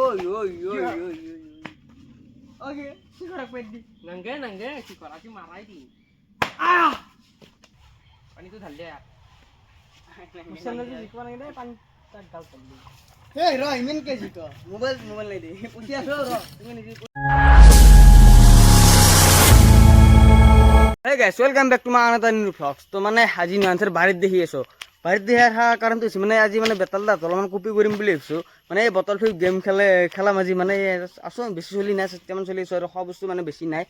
ওই ওই ওই ওই ওই ওকে কি করা পেট দি नंगे नंगे কি করা কি মারাই দি আহ পানি তো ঢাল দে মুসলমান যে জিকবা লাগে দে পানি তাক গাল পড়লি এই র ইমেন কে জিক মোবাইল মোবাইল নাই দে পুছি আছো র তুমি নিজে hey guys welcome back to my another new vlogs তো মানে আজি নিউয়ান্সের বাড়িত দেখি আছো বাড়িত দেখি অহা কাৰণটো হৈছে মানে আজি মানে বেতাল দা অলপমান কপি কৰিম বুলি ভাবিছোঁ। মানে এই বটল ফিউ গেম খেলে খেলাম আজি মানে আছোঁ বেছি চলি নাই ছিষ্টেমত চলি আছোঁ আৰু খোৱা বস্তু মানে বেছি নাই।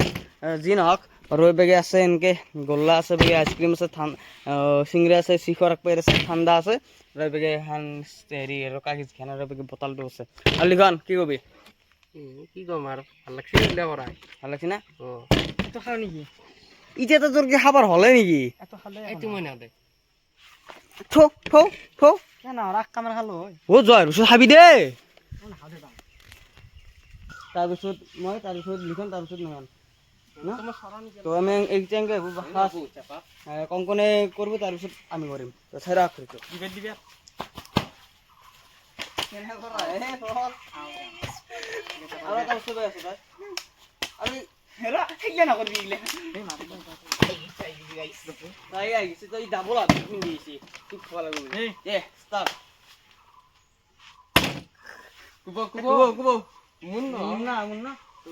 যি নহওক ৰৈ বেগে আছে এনেকৈ গোল্লা আছে বেগে আইচক্ৰীম আছে ঠান চিংৰা আছে চিখৰ একপাইৰ আছে ঠাণ্ডা আছে। ৰৈ বেগে এখন হেৰি আৰু কাগজ খান ৰৈ বেগে বটলটো আছে। আৰু লিখন কি কবি? কি কম আর ভালো লাগছে ভালো লাগিছে না? ও এত খাও নেকি? এতিয়াতো তোৰ কি খাবাৰ হ'লে নেকি? এত খালে এই থৌ থৌ থৌ। কেন? রাখ কামার খালো অ' জয় পিছত খাবি দে। তাৰপিছত মই তাৰপিছত লিখন তাৰপিছত সরা তো আমি চাপা। কংকনে কৰিব তাৰপিছত আমি কৰিম তো চাই ৰাখ কৰিছোঁ দিবে দিবে। আমি হেৰা সেইগিলা নকৰিবি এইগিলা এই তাই আহিছে তই যাব লাগে পিন্ধি আহিছে। তোক খাব লাগিব দে ষ্টাৰ্ট কুবো কুবো। কুবো মুন ন। মুন না মুন না। তো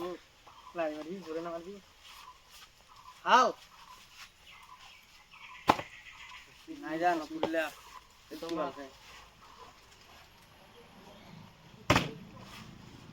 লাই মারবি হাল। নাই যা এইটো ভালকে নেন নেন নাই নাই লিখন লিখন লিখন ও মুন এক জোরে লই নন চুল লই নন নাই দেই মই কাক কুবাং মই নেন ইমান ডাঙৰ হেল্ল' হেল্ল' হেল্ল' আইও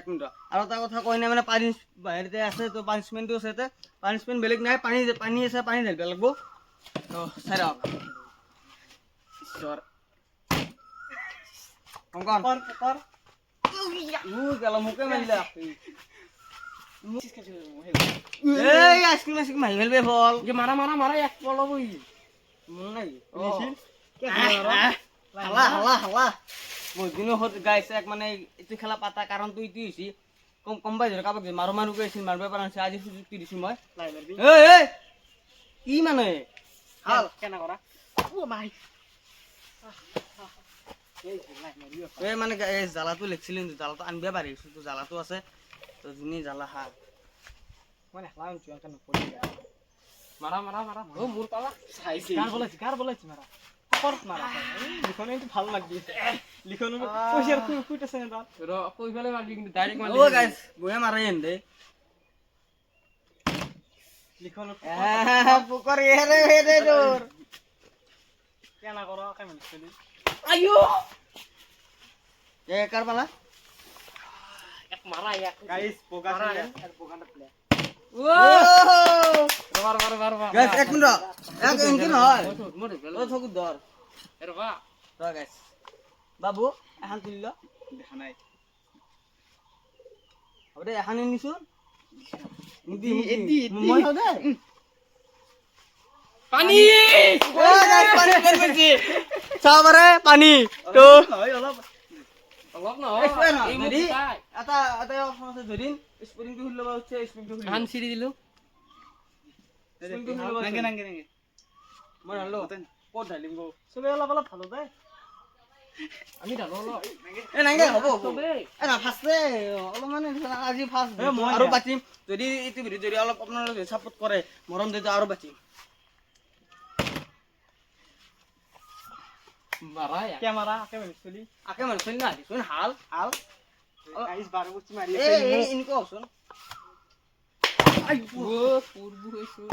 এক মিনিট আৰু এটা কথা কৈ নাই মানে পানী বাহিৰতে আছে তো পানিচমেণ্টটো আছে ইয়াতে পানিচমেণ্ট বেলেগ নাই পানী পানী আছে পানী ঢালিব লাগিব। তো চাই যে মারা মারা মারা এক পড়ল হালা হালা হালা দিনৰ হত গাইছে এক মানে এইটো খেলা পাতা কাৰণটো এইটো হৈছে কম কম পাই কাৰোবাক যে মাৰো মাৰো গৈছিল মাৰিব পৰা নাছিল আজি সুযোগটো দিছোঁ মই। কি মানে। হাল কেন মাই। এই মানে এই জ্বালাটো লেখিছিল কিন্তু জ্বালাটো আনিব পাৰিছোঁ তো জ্বালাটো আছে। তো যোনী জ্বালা হা মানে চুয়ান কেন পড়ি মারা মারা মারা ও মুর পালা। কার বলেছি কার বলেছি মারা কর মারা লিখন কিন্তু ভালো লাগছে লিখন পয়সার কুইটেছে না র কই ফেলে মারবি কিন্তু ডাইরেক্ট মারবি। অ' গাইছ বহে মাৰে এন্দে লিখন পোকৰ হেৰে হেৰে তোৰ কেনা করা কেমন চলি আইও এ কাৰ পালা? এক মারা এক গাইস পোকা মারা এক। আর পোকাটা প্লে ও গাইছ এক মিনিট এক গেল অ' চকুত ধৰ এর বা ৰ গাইছ বাবু এখন তুলি ল দেখা নাই হ'ব? এখন দে পানি পানী। অলপ অলপ। ধৰিম দিলো আমি ডালো অলপ এ নাইগে হ'ব হ'ব। এ না অলপমান এনেকুৱা আজি মই আৰু। পাতিম যদি এইটো ভিডিঅ' যদি অলপ আপোনালোকে ছাপোৰ্ট কৰে মৰম দিলে আৰু পাতিম মারা এক ক্যামেরা আকে মানে না দিছোন হাল হাল। বারো বুঝছি মারি এ এ এনেকুৱা হচোন ও পূর্ব হইছো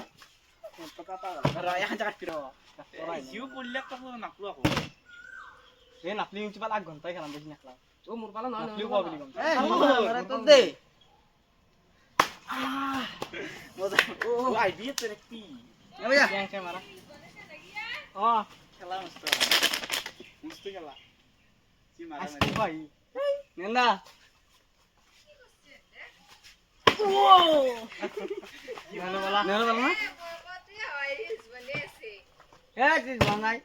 এখন জায়গা ফিরো জিও পড়লে তো নাকলু আকো। এ নাপলি উঠি পাল আগ ঘন্টায় খেলাম বেশি নাখলাম। ও মুর পালা নয় নাপলি কোয়া বলি কম। এ দে। মজা ও আইডি তো ভাইয়া। গ্যাং ও খেলা মস্ত। মস্ত খেলা। কি মারা মারি? ভাই। নেহলে বলা? নেহলে বলো না। এ চিজ বানাই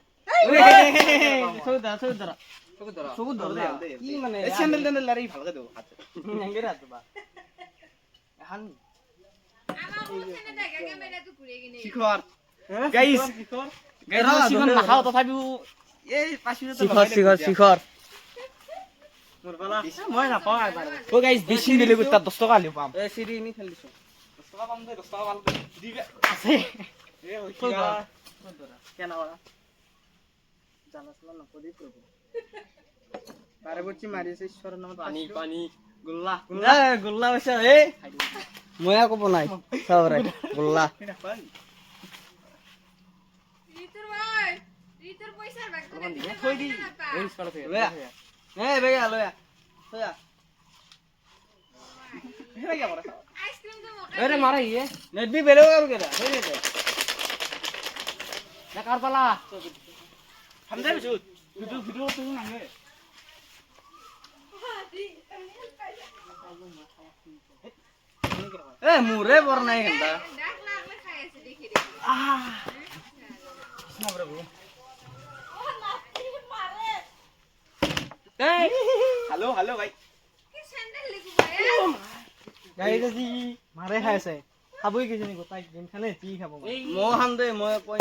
শিখর মই নাপাওঁ গাইস বেশি দিলে তার দশ টাকা পাম এ চিৰি নি খেল দিছো টাকা পাম দে টাকা পাম আছে কেনেকুৱা জ্বালা চালা নকৰি প্ৰভু বাৰে বৰ্তি মাৰি আছে ঈশ্বৰৰ নামত পানি। পানি গোল্লা। গোল্লা? গোল্লা হৈছে এই মই আকৌ বনাই চাবৰে গোল্লা। দি। এই থেকে এ বেগা আহ আরে মারা ইয়ে নেটবি বেলেগ আৰু কেইটা হৈ গৈছে দেখার পালা। ঠাণ্ডাই পিছত ভিডিঅ' ভিডিঅ' তুমি নাহে এ মোৰে বৰ নাই কেনটা হ্যালো হ্যালো ভাই গাড়ীত আজি মাৰে খাই আছে খাবই কিজানি গোটাই গেম খেলে কি খাব এই মই খাম দেই মই কৈ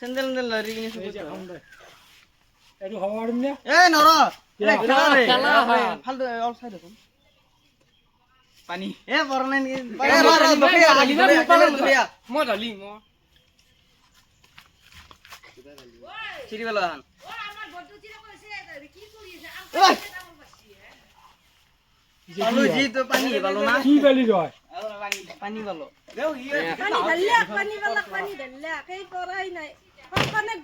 চেণ্ডেল চেণ্ডেল লৰি কিনে ধৰা। এইটো খাব পাৰিম নে এ নৰ কিয়? খেলা। খেলা হয়। ফাল্টু অল চাই দেখোন পানি এ পানী, এ ৰ ৰ পানী, দুপৰীয়া পানী, দুপৰীয়া, পানী, দুপৰীয়া, দুপৰীয়া। মই ঢালি মই চিৰি পেলোৱা এখন পালো যি তো পানী পালো না কি পেলি তই পানী পালো পানী ঢালিলে পানী পানী কৰাই নাই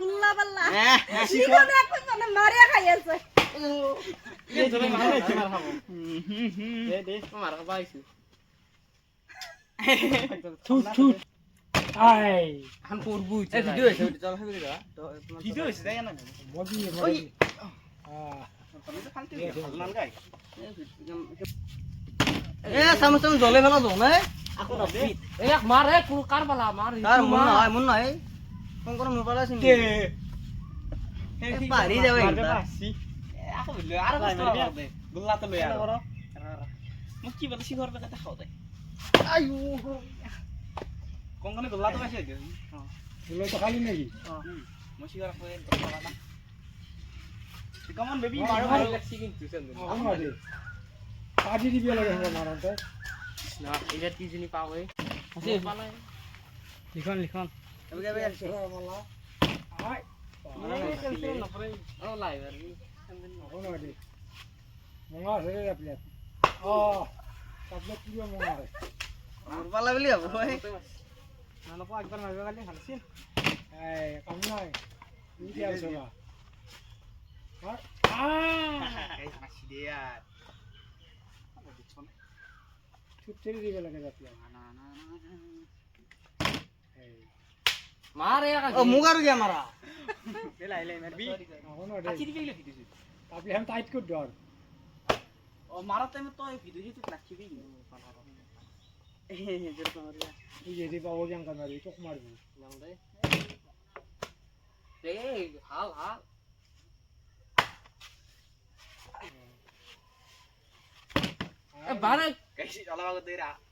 গুল্লা পাল্লা এ, যিকোনো একো মানে মাৰিয়ে খাই আছে মাৰ খাবা আহিছো থুত থুত আই এখন পড়ব এ এ চামুচ চামুচ জ্বলে পেলা দো নাই এ মাৰ এ কোন কাৰ পালা মাৰ তাৰ মন নহয় মন নহয় শংকৰ মোৰ পালা চিনি পাহৰি যাব এইকেইটা। পাৰছি আকৌ ভিডিঅ' আৰু কষ্ট হ'ব দে। গোল্লাটো লৈ আৰু মোক কি বোলে শিখৰ পেকেটা খাওঁ দে। কংকনে গোল্লাটো পাইছে এতিয়া। ফুলতো খালি নেকি? মই শিখৰ আকৌ এই দহ টকা এটা কমন বেবী অ, মাৰো অ। মাৰো লাগছি কিন্তু শুনা দে। পাতি দিব লাগে হ'ব মাৰতে না এটা তিজনি পাওয়ে আছে। পালাই লিখন লিখন। মঙা আছে প্লেট অ তাবলে কি মঙা আছে মোৰ পালা বুলি এই। নানকো একবাৰ মাৰিব কাৰণে ভালো আছিল এই কাম নাই কি দিয়া আছে বা আহ মাছি দে ইয়াৰ থুত থেৰি দিব লাগে তাতে এই এ মোক আৰু কিয় মাৰা লাহে লাহে মাৰিবি শুনা দে কাটি দিবি এইগিলা ভিডিঅ' তাবলে হেম টাইট কৰি ধৰ অ মাৰাৰ টাইমত তই ভিডিঅ' সেইটোত ৰাখিবি ই যদি পাব কেনেকৈ মাৰিবি তোক মাৰিবি এই ভালো ভালো এ বাৰে গাইছি অলপ আগত দে ৰা শিখৰ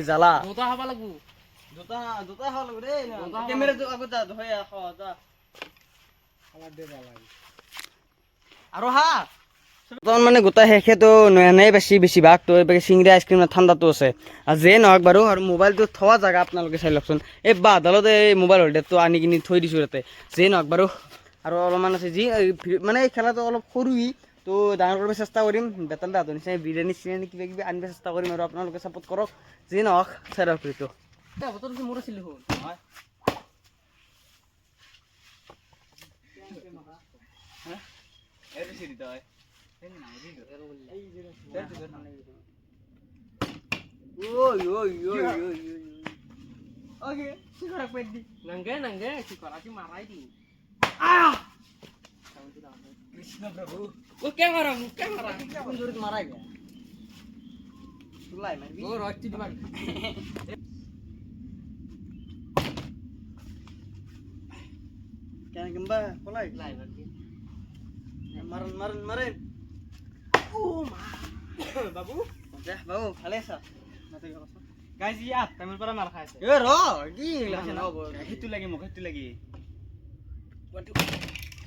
জ্বালা দুটা খাব লাগবো দুটা দুটা খাব লাগিব দেই দুটা কেমেৰাটো আগত ধৰি আৰু হা। বৰ্তমান মানে গোটেই শেষেতো নয়ানাই বেছি বেছিভাগ। তো এইবাৰ চিংৰা আইচক্ৰীম ঠাণ্ডাটো আছে। আৰু যিয়ে নহওক বাৰু আৰু মোবাইলটো থোৱা জেগা আপোনালোকে চাই লওকচোন। এই বাঁহডালতে এই মোবাইল হোল্ডাৰটো আনি কিনি থৈ দিছোঁ তাতে। যিয়ে নহওক বাৰু আৰু অলপমান আছে যি মানে এই খেলাটো অলপ সৰুই তো ডাঙৰ কৰিব চেষ্টা কৰিম। বেতাল দাঁতৰ নিচিনা বিৰিয়ানী চিৰিয়ানী কিবা কিবি আনিব চেষ্টা কৰিম আৰু আপোনালোকে চাপৰ্ট কৰক। যি নহওক চাই এইটো বতৰটো মোৰ আছিলো ওই ওই ওই ওই নাংগে নাংগে কি করা কি মারাই দি কৃষ্ণ প্ৰভু ও কে মারা কে মারা কোন জোরে মারা গেল তুলাই মারবি ও রক্তি দিবার বাবু? যা বাবু ভালে আছা? গাইজ ইয়াত তামিল পৰা মাৰ খাই আছে এ ৰ কি সেইটো লাগে মোক সেইটো লাগে।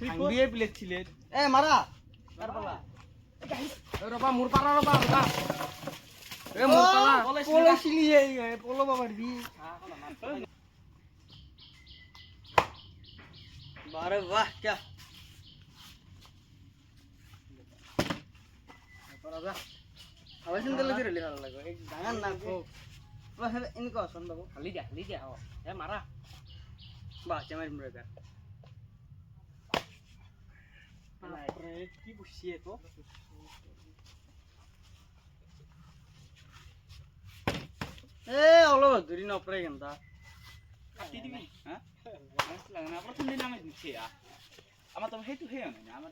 ভাঙিয়ে প্লেট ছিলে। এ মাৰা কাৰ পালা ৰবা মোৰ পাৰা ৰবা ৰবা এ এ মোৰ পাৰা পলাইছিলি এই পলাব পাৰিবি বাৰে বাহ কিয়া বাবু। এ মাৰা। বাহ কি তো এ অলপ ধৰি নপৰে কেনটা কাটি দিবি হা? লাগে না প্ৰথম দিনা আমি দিছে আমাৰ তো সেইটো সেই নাই আমাৰ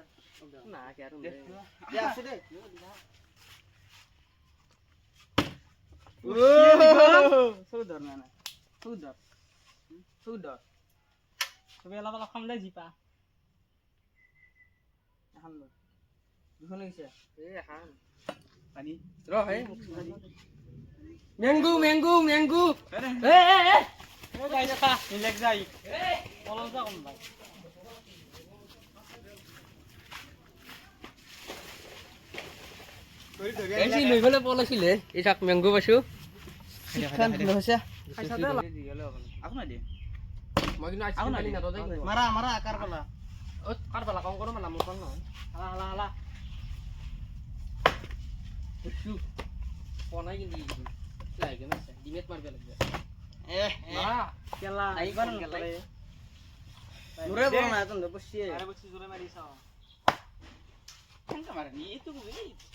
না কে আছে দে। চৌধৰ নাই নাই চৌধৰ চৌধৰ চবে অলপ অলপ জিপা এখন লৈ দুখন হৈছে এ হান পানী ৰ হে মেংগো মেংগো মেংগো এ এ এ এ যাই দেখা নিলেক যাই অলপ যা কম ভাই এই সি লৈ ফেলে পলাইছিলে এই চাক মেংগো পাইছো শিক্ষণ হৈছে খাইছা দে অলপ আকৌ নাই দিয়ে মই আকৌ আইচক্ৰীম নাই খালি দিয়া। নাদো দেই মাৰা মাৰা আকাৰ পালা কম কৰো মানে মোৰ কম নহয় হালা হালা হালা পোৱা কিন্তু কেনে আছে ডিমেট মাৰিব লাগিব এ কেলা আহিবা না কেনেকৈ মাৰে নি এইটো এই কৰা ভালো পাই না কে খাম। অ নাই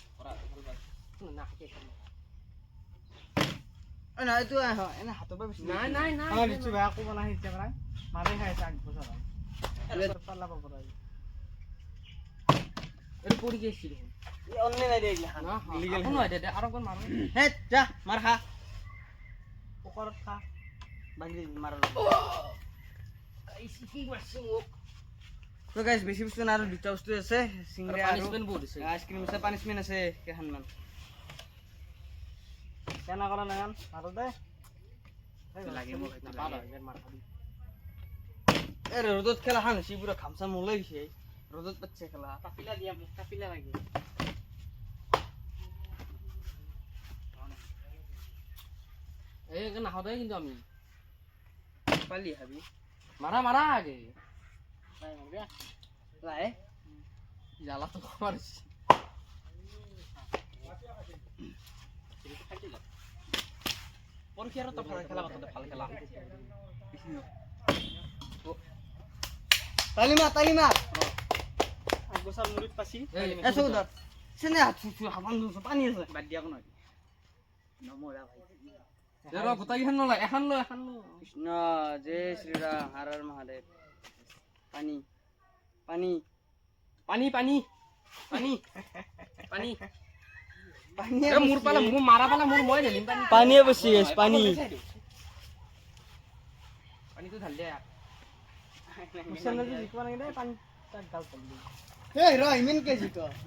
মাৰে খা পকৰত খা বাগি মাৰ তো গাইছ বেছি বস্তু আৰু দুটা বস্তু আছে আৰু পানিছমেণ্ট আছে। আইচক্ৰীম আছে আছে কেইখনমান কেনা নাই আৰু দে। লাগে এ ৰ'দত খেলা হৈছে পুৰা ঘাম চাম ওলাই গৈছে ৰ'দত পাতিছে খেলা। কাপিলা দিয়া কাপিলা লাগে। এই একে নাখাওঁতে কিন্তু আমি। পালি খাবি মাৰা মাৰা আগে। লাহে জ্বালাটো মাৰিছে পৰহি আৰু তই ভালো খেলা পাততে ভালো খেলা। তালি মাৰ তালি মাৰ আগবছৰ মুড়িত পাছি এই, এ চৌধৰ চেনে হাত চুচু হাবান চুচু পানী আছে। বাদ দিয়া কোনো নমৰা ভাই দে ৰ গোটাইকেইখন নলয়? এখন লৈ এখন লৈ কৃষ্ণ জয় শ্ৰীৰাম হৰ হৰ মহাদেৱ। পানী পানী পানী পানী পানী পানী। মোৰ পালে মোৰ মাৰা পালে মোৰ মই ঢেলিম। পানী পানীয়ে বচি গৈছে পানী। পানীটো ঢালি দে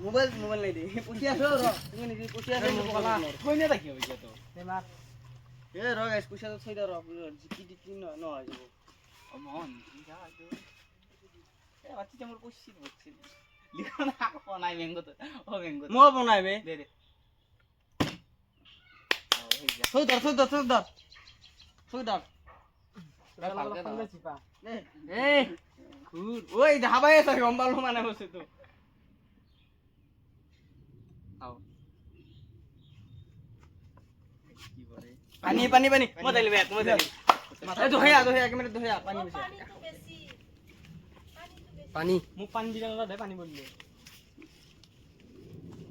মোবাইল মোবাইল নাই দে। পঠি আছো ৰ। তুমি নিজে পঠি আছো মোক কলা। কৈ নে থাকিব এতিয়াতো এই মাত এ ৰ গাইছ পইচাটো থৈ দে ৰ। জিকি টিকি ন ন হৈ যাব অ মন যা এইটো এ বাচ্চা মোৰ পইচা বচ্চি লিখন আকৌ নাই বেংগত অ বেংগত মই বনাই বে। দে দে। থৈ দৰ থৈ দৰ থৈ দৰ থৈ দৰ ভালকে ধৰ। চিপা। দে এই ঘূৰ ঐ দেখা পাই আছ গম পালো মানে বস্তুটো খাওঁ। পানী পানী পানী। মই বেগ মই ঢালি এই দহিয়া দহিয়া এক মিনিট দহিয়া পানী বেছি পানীটো বেছি পানীটো বেছি পানী। মোক পানী দে পানী বদলি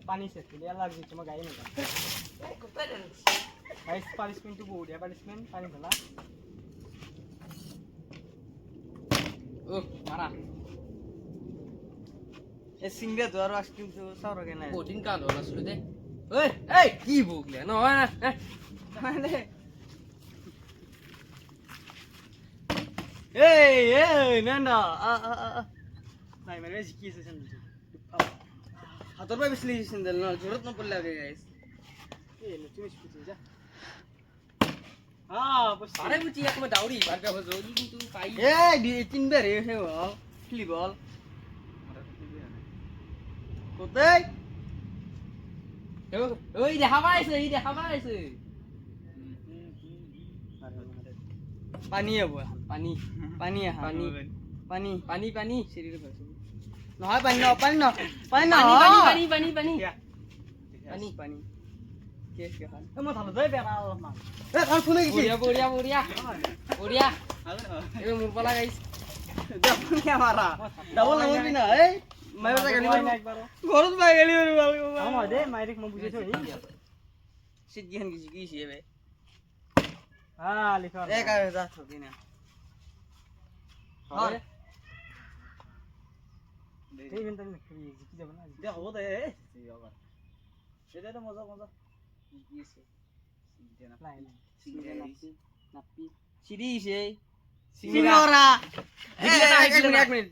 পানী চেট কৰি ইয়াৰ লাগি তোমাৰ গাড়ী নাযাওঁ। গাইছ পানিছমেণ্টটো বঢ়িয়া পানিছমেণ্ট পানী ঢলা। অ মাৰা। এই চিংৰা যোৱাৰ আইচক্ৰীমটো চাওঁ ৰ কেনে বহুত দিন হোৱা নাছিলো দে। ঐ এই কি ভোগলে নহয় না এ, দে এই এই নাই না আ। নাই মানে জিকি আছে চেণ্ডেলটো হাতৰ পৰা বেছি লাগিছে চেণ্ডেল ন আগে গাইছ এই তুমি স্কুটি যা। আ পইচা পাৰে বুজি এক মই দাউৰি ভালকে হজো কিন্তু পাই এই দি- তিনবাৰ হে হ'ল ফ্লিপ হ'ল কোথায়? ঐ দেখা পাইছে ই দেখা পাইছে। পানী হ'ব পানী। পানী পানী পানী। পানী। পানী চিৰিটো ভালছে নহয় পানী ন পানী ন পানী পানী নহয় পানী পানী পানী পানী পানী কেছ কেখান এই মই ঢালো দেই বেয়া অলপমান এ কাণ ফুলে গেছি বঢ়িয়া বঢ়িয়া বঢ়িয়া বঢ়িয়া এই মোৰ পলা গাইছে ডাবল মাৰা ডাবল নামাৰিবি না এই মাৰিব গালি মাৰিব একবাৰো ঘৰত মাৰি গালি মাৰিব অ মই দে মাইৰিক মই বুজাই থৈ চিট গিখান গিছি গিছি এবে আ লিখন এ কাৰ যা থকি না হয় এই মিনিট জিকি যাব না দে হ'ব দে এতিয়াতো মজা মজা কি আছে নাই চিৰিছে চিঙৰা। চিঙৰা শিকিলে না, শিকিলে না। এক মিনিট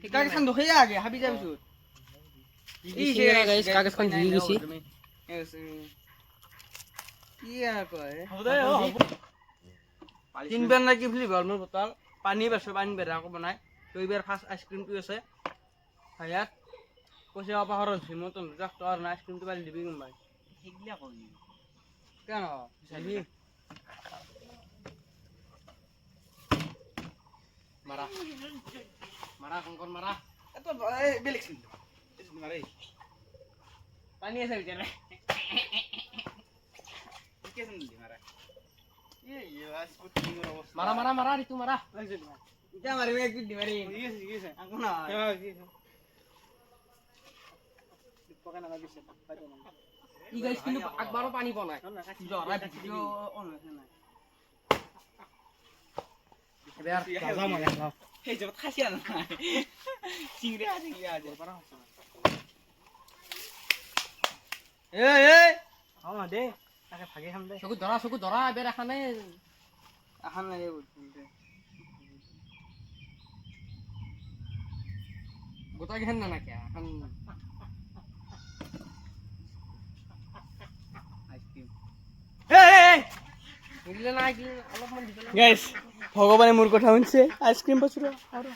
কাগজখন দহে আগে হাবি যাবিছো চিঙৰা guys, কাগজখন জিকি গৈছি। কি আৰু কয় হ'ব দে অ হ'ব তিনবাৰ নে কি বুলি মোৰ বটল পানী পাইছোঁ পানী তো আছে হায়াত পইচা পাহৰ হৈছে মই তো যাক তোৰ না আইচক্ৰীমটো পালি দিবি কোনোবাই সেইগিলা কবি কেন চাবি মাৰা মাৰা কংকন মাৰা বেলেগ পানী আছে ভিতৰে মাৰা মাৰা মাৰা ঋতু মাৰা এতিয়া মাৰিবি একদিন দিমাৰিম আকৌ নহয় ই গাইছ কিন্তু আগবাৰো পানী পোৱা নাই জৰা ভিডিঅ' অন হৈছে নাই। খাসি আনা চিংড়ি আছে কি আছে এই এই অ দে তাকে ভাগে খাম দে। চকু ধৰা চকু ধৰা এবাৰ এখানে এখন লাগে বলতে কি অলপমান গাইস ভগৱানে মোৰ কথা শুনিছে আইচক্ৰীম পাইছো আৰু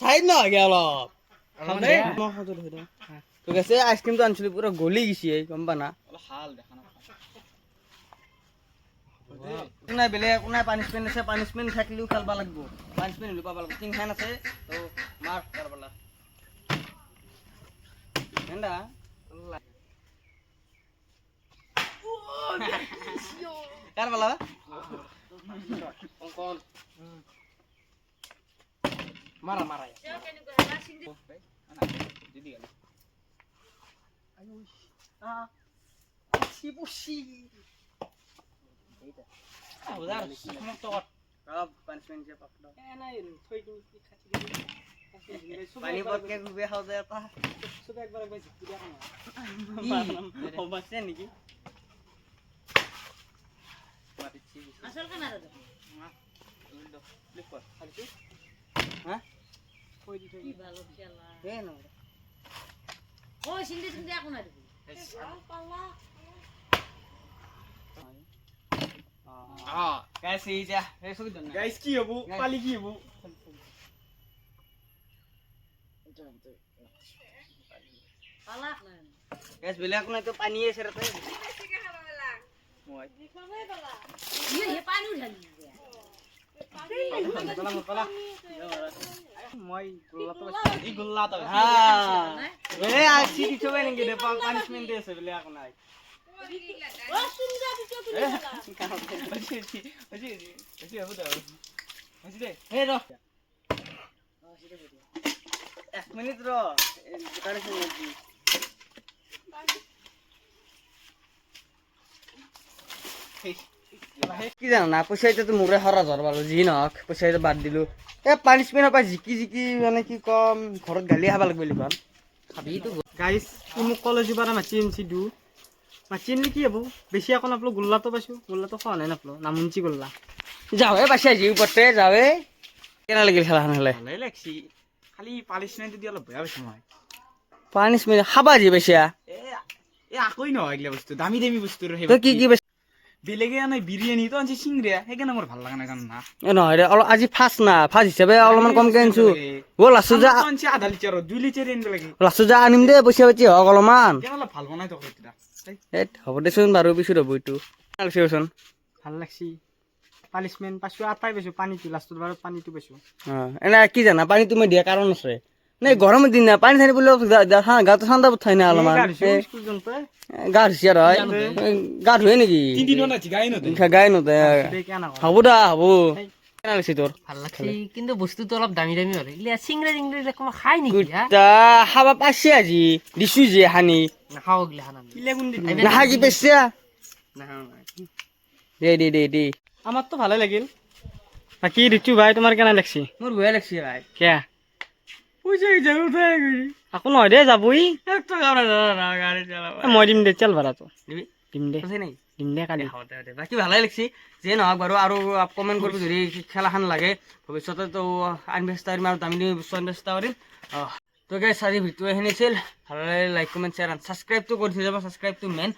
চাইড নহয় অলপ অলপমান দেই দিয়া। মই সজুৰ হৈ তো গেছে আইচক্ৰীমটো আনিছিলো পুৰা গলি গৈছে গম পা না না। একো বেলেগ একো নাই আছে পানিচমেণ্ট থাকিলেও খেলবা লাগব। পানিচমেণ্ট হ'লেও পাব লাগব। টিং ফেন আছে, তো মাৰ কাৰবালা হেন্দা কাৰবালা কংকন মাৰা মাৰা যদি গেল বুঝার সমস্ত কর দিবি খাচি দিবি সব পটকে ঘুবে খাও যে এটা। একবার একবার জিকি দিয়া না অৱশ্যে নেকি আচ্ছা ক্লিক কর হ্যাঁ কই দিতে এ না গাইস এই যা এই সবই দন গাইস কি হব পালি কি হব গাইস বেলে কোন তো পানি এসে রাতে পানিশমেন্ট দিয়েছে বেলে এখন নাই হজি হজি হজি হজি হব তো হজি দে হে র এক মিনিট র কি জানো না পইচা এতিয়া তো মোৰে হৰা জ্বৰ বাৰু যি নহওক পইচা বাদ দিলো। এ পানিচমেণ্টৰ পৰা জিকি জিকি মানে কি কম ঘৰত গালি খাব লাগিব বুলি কম। খাবিতো গাইছ ই মোক কলেজৰ পৰা মাতি আনিছি দু। মাতি আনিলে কি হ'ব? বেছি আকৌ নাপলো গোল্লাটো পাইছোঁ। গোল্লাটো খোৱা নাই নাপলো নামুঞ্চি গোল্লা। যাৱে পাইছে আজি ওপৰতে যাৱে কেনে লাগিল খেলাখন হ'লে ভালেই লাগছি। খালি পালিশমেণ্ট দি অলপ বেয়া পাইছোঁ মই। পানিচমেণ্ট খাবা যি পাইছা এ এ আকই নহয় এইগিলা বস্তু দামী দামী বস্তু কি কি বেলেগে আনে বিৰিয়ানী তো আনছি চিংৰিয়া সেইকাৰণে মোৰ ভালো লগা নাই জানো। না এ নহয় দে অলপ আজি ফাৰ্ষ্ট না ফাৰ্ষ্ট হিচাপে অলপমান কমকে আনিছো। অ' লাষ্টত যা আনছি আধা লিটাৰত দুই লিটাৰ আনিব লাগে। লাষ্টত যা আনিম দে পইচা পাতি হওক অলপমান। অলপ ভালো বনাই তক এই হ'ব দেচোন বাৰু পিছত হ'ব এইটো। দেচোন ভালো লাগছি। পানিচমেণ্ট পাইছোঁ আটাই পাইছোঁ পানীটো লাষ্টত বাৰু পানীটো পাইছোঁ। এনে কি জানা পানী তুমি দিয়া কাৰণ আছে। নে গৰমৰ দিন না পানী চানী বুলি অলপ গা- গা- ঠা- গাটো ঠাণ্ডা পঠাই না অলপমান এ, স্কুল গা ধুইছে আৰু হয়। এ, গা ধুৱে নেকি? গাই নতে দে হ'ব দা হ'ব। কেনে লাগিছে তোৰ ভালো লাগছে কিন্তু বস্তুটো অলপ দামী দামী হয় চিংৰা চিংৰা খাই নেকি খাবা পাইছে আজি দিছো যে সানি নাখাওঁ গিলা নাহা কি পাইছে। দে দে দে দে। আমাৰতো ভালে লাগিল। বাকী ঋতু ভাই তোমাৰ কেনে লাগছি? মোৰ ভয়ে লাগছে ভাই। কিয়া? একো নহয় দে যাবই। গাড়ী চালাব এ, মই দিম দে তেল ভাড়াটো। দিবি? দিম দে। কৈছে নেকি? দিম দে কালি। বাকী ভালেই লাগছি যিয়ে নহওক বাৰু আৰু কমেণ্ট কৰিব যদি খেলাখন লাগে। ভৱিষ্যতে তো আনিব কৰিম আৰু দামী দামী বস্তু কৰিম অঁ তো গাইছ আজি ভিডিঅ' এইখিনি আছিল। ভালো লাগে লাইক কমেণ্ট শ্বেয়াৰ আৰু ছাবস্ক্ৰাইবটো কৰি থৈ যাব। ছাবস্ক্ৰাইবটো মেইন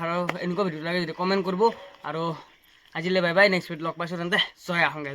আৰু এনেকুৱা ভিডিঅ' লাগে যদি কমেণ্ট কৰিব। আৰু আজিলৈ বাই বাই নেক্সট ভিডিঅ' লগ পাইছোঁ তেন্তে। জয় আহোঁ guys।